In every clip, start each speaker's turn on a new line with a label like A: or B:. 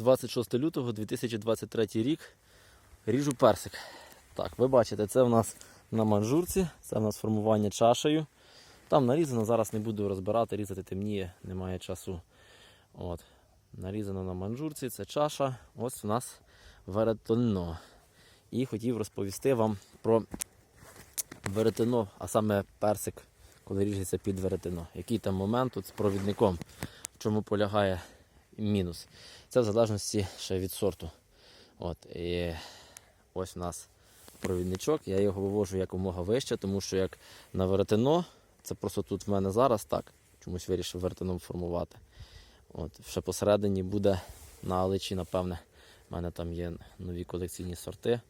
A: 26 лютого 2023 рік. Ріжу персик. Так, ви бачите, це в нас на манжурці, це в нас формування чашею. Там нарізано, зараз не буду розбирати, різати темніє, немає часу. От. Нарізано на манжурці, це чаша. Ось у нас веретено. І хотів розповісти вам про веретено, а саме персик, коли ріжеться під веретено. Який там момент тут з провідником, в чому полягає мінус. Це в залежності ще від сорту. От, і ось у нас провідничок. Я його вивожу якомога вище, тому що як на веретено, це просто тут в мене зараз так. Чомусь вирішив веретеном формувати. От, ще посередині буде на аличі, напевне. У мене там є нові колекційні сорти.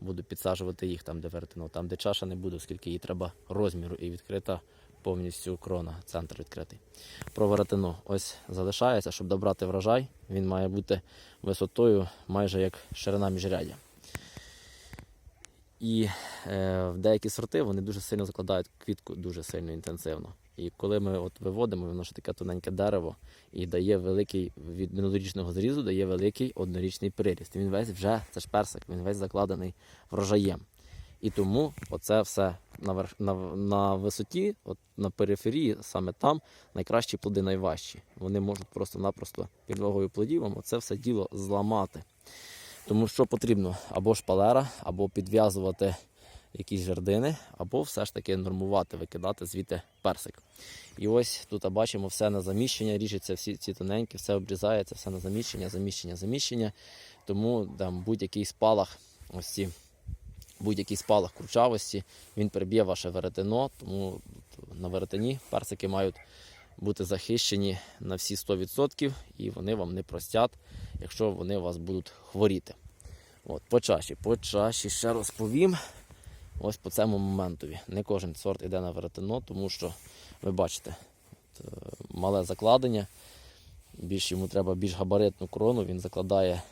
A: Буду підсаджувати їх там, де веретено. Там, де чаша не буде, оскільки їй треба розміру і відкрита повністю крона, центр відкритий. Про веретено ось залишається, щоб добрати врожай. Він має бути висотою майже як ширина міжрядя. І е, в деякі сорти вони дуже сильно закладають квітку, дуже сильно інтенсивно. І коли ми от виводимо, воно ж таке тоненьке дерево і дає великий від минулорічного зрізу, дає великий однорічний приріст. Він весь вже це ж персик, він весь закладений врожаєм. І тому оце все на, на, на висоті, от на периферії, саме там найкращі плоди найважчі. Вони можуть просто-напросто під вагою плодів вам оце все діло зламати. Тому що потрібно або шпалера, або підв'язувати якісь жердини, або все ж таки нормувати, викидати звідти персик. І ось тут бачимо все на заміщення, ріжеться всі ці тоненькі, все обрізається, все на заміщення, заміщення, заміщення. Тому там будь-який спалах, ось ці, будь-який спалах кручавості, він переб'є ваше веретено, тому на веретені персики мають бути захищені на всі 100% і вони вам не простять, якщо вони у вас будуть хворіти. От, по чаші, по чаші ще розповім. Ось по цьому моментові. Не кожен сорт йде на веретено, тому що ви бачите, е, мале закладення. Більш йому треба більш габаритну крону, він закладає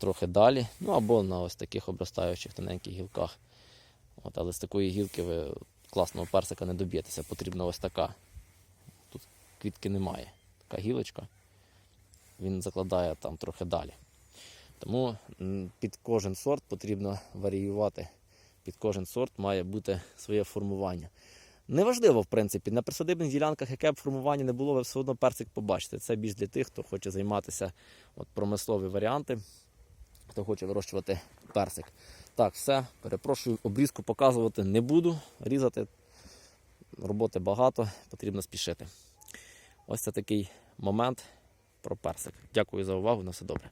A: трохи далі. Ну або на ось таких обростаючих тоненьких гілках. От, але з такої гілки ви класного персика не доб'єтеся. Потрібна ось така. Тут квітки немає. Така гілочка. Він закладає там трохи далі. Тому під кожен сорт потрібно варіювати. Під кожен сорт має бути своє формування. Неважливо, в принципі, на присадибних ділянках, яке б формування не було, ви все одно персик побачите. Це більш для тих, хто хоче займатися от, промислові варіанти, хто хоче вирощувати персик. Так, все, перепрошую, обрізку показувати не буду. Різати роботи багато, потрібно спішити. Ось це такий момент про персик. Дякую за увагу, на все добре.